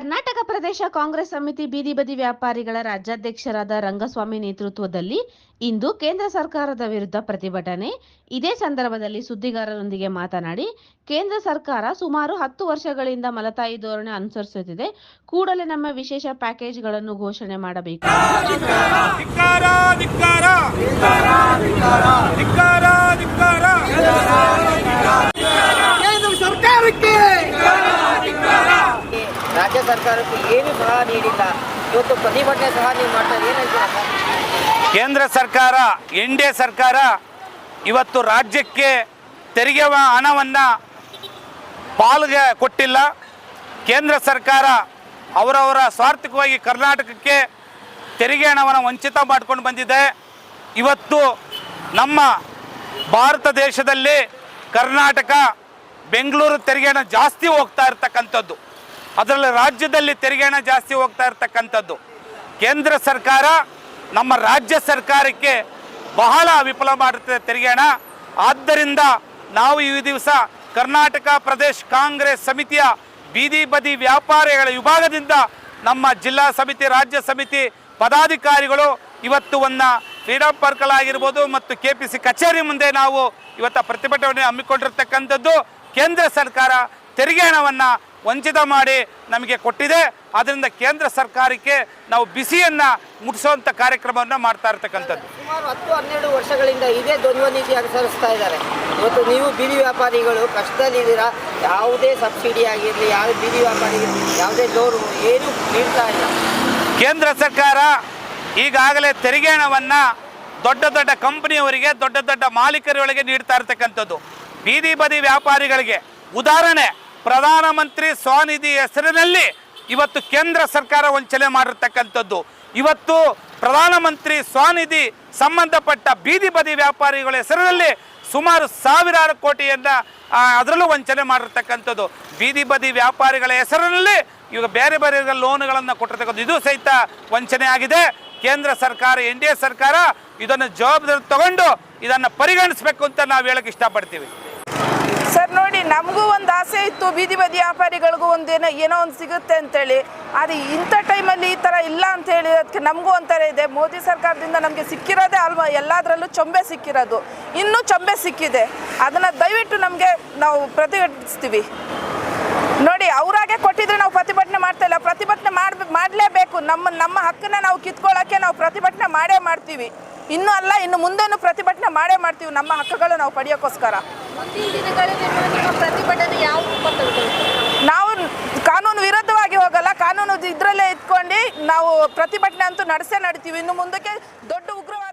ಕರ್ನಾಟಕ ಪ್ರದೇಶ ಕಾಂಗ್ರೆಸ್ ಸಮಿತಿ ಬೀದಿ ಬದಿ ವ್ಯಾಪಾರಿಗಳ ರಾಜ್ಯಾಧ್ಯಕ್ಷರಾದ ರಂಗಸ್ವಾಮಿ ನೇತೃತ್ವದಲ್ಲಿ ಇಂದು ಕೇಂದ್ರ ಸರ್ಕಾರದ ವಿರುದ್ಧ ಪ್ರತಿಭಟನೆ ಇದೇ ಸಂದರ್ಭದಲ್ಲಿ ಸುದ್ದಿಗಾರರೊಂದಿಗೆ ಮಾತನಾಡಿ ಕೇಂದ್ರ ಸರ್ಕಾರ ಸುಮಾರು ಹತ್ತು ವರ್ಷಗಳಿಂದ ಮಲತಾಯಿ ಧೋರಣೆ ಅನುಸರಿಸುತ್ತಿದೆ ಕೂಡಲೇ ನಮ್ಮ ವಿಶೇಷ ಪ್ಯಾಕೇಜ್ಗಳನ್ನು ಘೋಷಣೆ ಮಾಡಬೇಕು ಧಿಕ್ಕಾರ ಧಿಕ್ಕಾರ ಧಿಕ್ಕಾರ ಧಿಕ್ಕಾರ ಕೇಂದ್ರ ಸರ್ಕಾರಕ್ಕೆ ರಾಜ್ಯ ಸರ್ಕಾರಕ್ಕೆ ಏನು ಸಹ ನೀಡಿಲ್ಲ. ಇವತ್ತು ಪ್ರತಿಭಟನೆ ಸಹ ನೀವು ಮಾಡ್ತಾರೆ ಕೇಂದ್ರ ಸರ್ಕಾರ, ಎನ್ ಡಿ ಸರ್ಕಾರ ಇವತ್ತು ರಾಜ್ಯಕ್ಕೆ ತೆರಿಗೆ ಹಣವನ್ನು ಪಾಲ್ಗೆ ಕೊಟ್ಟಿಲ್ಲ. ಕೇಂದ್ರ ಸರ್ಕಾರ ಅವರವರ ಸ್ವಾರ್ಥಕವಾಗಿ ಕರ್ನಾಟಕಕ್ಕೆ ತೆರಿಗೆ ಹಣವನ್ನು ವಂಚಿತ ಮಾಡ್ಕೊಂಡು ಬಂದಿದೆ. ಇವತ್ತು ನಮ್ಮ ಭಾರತ ದೇಶದಲ್ಲಿ ಕರ್ನಾಟಕ, ಬೆಂಗಳೂರು ತೆರಿಗೆ ಹಣ ಜಾಸ್ತಿ ಹೋಗ್ತಾ ಇರ್ತಕ್ಕಂಥದ್ದು. ಅದರಲ್ಲಿ ರಾಜ್ಯದಲ್ಲಿ ತೆರಿಗೆ ಹಣ ಜಾಸ್ತಿ ಹೋಗ್ತಾ ಇರ್ತಕ್ಕಂಥದ್ದು. ಕೇಂದ್ರ ಸರ್ಕಾರ ನಮ್ಮ ರಾಜ್ಯ ಸರ್ಕಾರಕ್ಕೆ ಬಹಳ ವಿಫಲ ಮಾಡುತ್ತದೆ ತೆರಿಗೆ ಹಣ. ಆದ್ದರಿಂದ ನಾವು ಈ ದಿವಸ ಕರ್ನಾಟಕ ಪ್ರದೇಶ್ ಕಾಂಗ್ರೆಸ್ ಸಮಿತಿಯ ಬೀದಿ ಬದಿ ವ್ಯಾಪಾರಿಗಳ ವಿಭಾಗದಿಂದ ನಮ್ಮ ಜಿಲ್ಲಾ ಸಮಿತಿ, ರಾಜ್ಯ ಸಮಿತಿ ಪದಾಧಿಕಾರಿಗಳು ಇವತ್ತು ಒಂದು ಫ್ರೀಡಂ ಪಾರ್ಕಲಾಗಿರ್ಬೋದು ಮತ್ತು ಕೆ ಪಿ ಸಿ ಕಚೇರಿ ಮುಂದೆ ನಾವು ಇವತ್ತು ಪ್ರತಿಭಟನೆ ಹಮ್ಮಿಕೊಂಡಿರ್ತಕ್ಕಂಥದ್ದು. ಕೇಂದ್ರ ಸರ್ಕಾರ ತೆರಿಗೆ ಹಣವನ್ನು ವಂಚಿತ ಮಾಡಿ ನಮಗೆ ಕೊಟ್ಟಿದೆ. ಅದರಿಂದ ಕೇಂದ್ರ ಸರ್ಕಾರಕ್ಕೆ ನಾವು ಬಿಸಿಯನ್ನು ಮುಟ್ಟಿಸುವಂಥ ಕಾರ್ಯಕ್ರಮವನ್ನು ಮಾಡ್ತಾ ಇರ್ತಕ್ಕಂಥದ್ದು. ಸುಮಾರು ಹತ್ತು ಹನ್ನೆರಡು ವರ್ಷಗಳಿಂದ ಇದೇ ದ್ವಂದ್ವ ನೀತಿ ಅನುಸರಿಸ್ತಾ ಇದ್ದಾರೆ. ಇವತ್ತು ನೀವು ಬೀದಿ ವ್ಯಾಪಾರಿಗಳು ಕಷ್ಟದಲ್ಲಿದ್ದೀರಾ ಯಾವುದೇ ಸಬ್ಸಿಡಿ ಆಗಿರಲಿ ಯಾವ ಬೀದಿ ವ್ಯಾಪಾರಿಗೆ ಯಾವುದೇ ಜೋರು ಏನು ನೀಡ್ತಾ ಇಲ್ಲ. ಕೇಂದ್ರ ಸರ್ಕಾರ ಈಗಾಗಲೇ ತೆರಿಗೆ ಹಣವನ್ನು ದೊಡ್ಡ ದೊಡ್ಡ ಕಂಪನಿಯವರಿಗೆ ದೊಡ್ಡ ದೊಡ್ಡ ಮಾಲೀಕರೊಳಗೆ ನೀಡ್ತಾ ಇರ್ತಕ್ಕಂಥದ್ದು. ಬೀದಿ ಬದಿ ವ್ಯಾಪಾರಿಗಳಿಗೆ ಉದಾಹರಣೆ ಪ್ರಧಾನಮಂತ್ರಿ ಸ್ವನಿಧಿ ಹೆಸರಿನಲ್ಲಿ ಇವತ್ತು ಕೇಂದ್ರ ಸರ್ಕಾರ ವಂಚನೆ ಮಾಡಿರ್ತಕ್ಕಂಥದ್ದು. ಇವತ್ತು ಪ್ರಧಾನಮಂತ್ರಿ ಸ್ವನಿಧಿ ಸಂಬಂಧಪಟ್ಟ ಬೀದಿ ಬದಿ ವ್ಯಾಪಾರಿಗಳ ಹೆಸರಿನಲ್ಲಿ ಸುಮಾರು ಸಾವಿರಾರು ಕೋಟಿಯನ್ನ ಅದರಲ್ಲೂ ವಂಚನೆ ಮಾಡಿರ್ತಕ್ಕಂಥದ್ದು. ಬೀದಿ ಬದಿ ವ್ಯಾಪಾರಿಗಳ ಹೆಸರಿನಲ್ಲಿ ಇವಾಗ ಬೇರೆ ಬೇರೆ ಲೋನ್ಗಳನ್ನು ಕೊಟ್ಟಿರ್ತಕ್ಕಂಥ ಇದು ಸಹಿತ ವಂಚನೆ ಆಗಿದೆ. ಕೇಂದ್ರ ಸರ್ಕಾರ, ಎನ್ ಡಿ ಎ ಸರ್ಕಾರ ಇದನ್ನು ಜವಾಬ್ದಾರಿ ತಗೊಂಡು ಇದನ್ನು ಪರಿಗಣಿಸಬೇಕು ಅಂತ ನಾವು ಹೇಳಕ್ಕೆ ಇಷ್ಟಪಡ್ತೀವಿ. ಸರ್, ನೋಡಿ ಇತ್ತು ಬೀದಿ ಬದಿ ವ್ಯಾಪಾರಿಗಳಿಗೂ ಒಂದೇನೋ ಏನೋ ಒಂದು ಸಿಗುತ್ತೆ ಅಂತೇಳಿ. ಆದರೆ ಇಂಥ ಟೈಮಲ್ಲಿ ಈ ಥರ ಇಲ್ಲ ಅಂತ ಹೇಳಿ ಅದಕ್ಕೆ ನಮಗೂ ಒಂಥರ ಇದೆ. ಮೋದಿ ಸರ್ಕಾರದಿಂದ ನಮಗೆ ಸಿಕ್ಕಿರೋದೇ ಅಲ್ವಾ? ಎಲ್ಲದರಲ್ಲೂ ಚೊಂಬೆ ಸಿಕ್ಕಿರೋದು. ಇನ್ನೂ ಚೊಂಬೆ ಸಿಕ್ಕಿದೆ. ಅದನ್ನು ದಯವಿಟ್ಟು ನಮಗೆ ನಾವು ಪ್ರತಿಭಟಿಸ್ತೀವಿ. ನೋಡಿ, ಅವರಾಗೆ ಕೊಟ್ಟಿದ್ರೆ ನಾವು ಪ್ರತಿಭಟನೆ ಮಾಡ್ತಾ ಇಲ್ಲ. ಪ್ರತಿಭಟನೆ ಮಾಡಬೇಕು ಮಾಡಲೇಬೇಕು. ನಮ್ಮ ನಮ್ಮ ಹಕ್ಕನ್ನ ನಾವು ಕಿತ್ಕೊಳ್ಳೋಕ್ಕೆ ನಾವು ಪ್ರತಿಭಟನೆ ಮಾಡೇ ಮಾಡ್ತೀವಿ. ಇನ್ನೂ ಅಲ್ಲ, ಇನ್ನು ಮುಂದೆನೂ ಪ್ರತಿಭಟನೆ ಮಾಡೇ ಮಾಡ್ತೀವಿ. ನಮ್ಮ ಹಕ್ಕುಗಳು ನಾವು ಪಡೆಯೋಕ್ಕೋಸ್ಕರ ನಾವು ಪ್ರತಿಭಟನೆ ಅಂತೂ ನಡೆಸೇ ನಡೀತೀವಿ. ಇನ್ನು ಮುಂದಕ್ಕೆ ದೊಡ್ಡ ಉಗ್ರವಾದ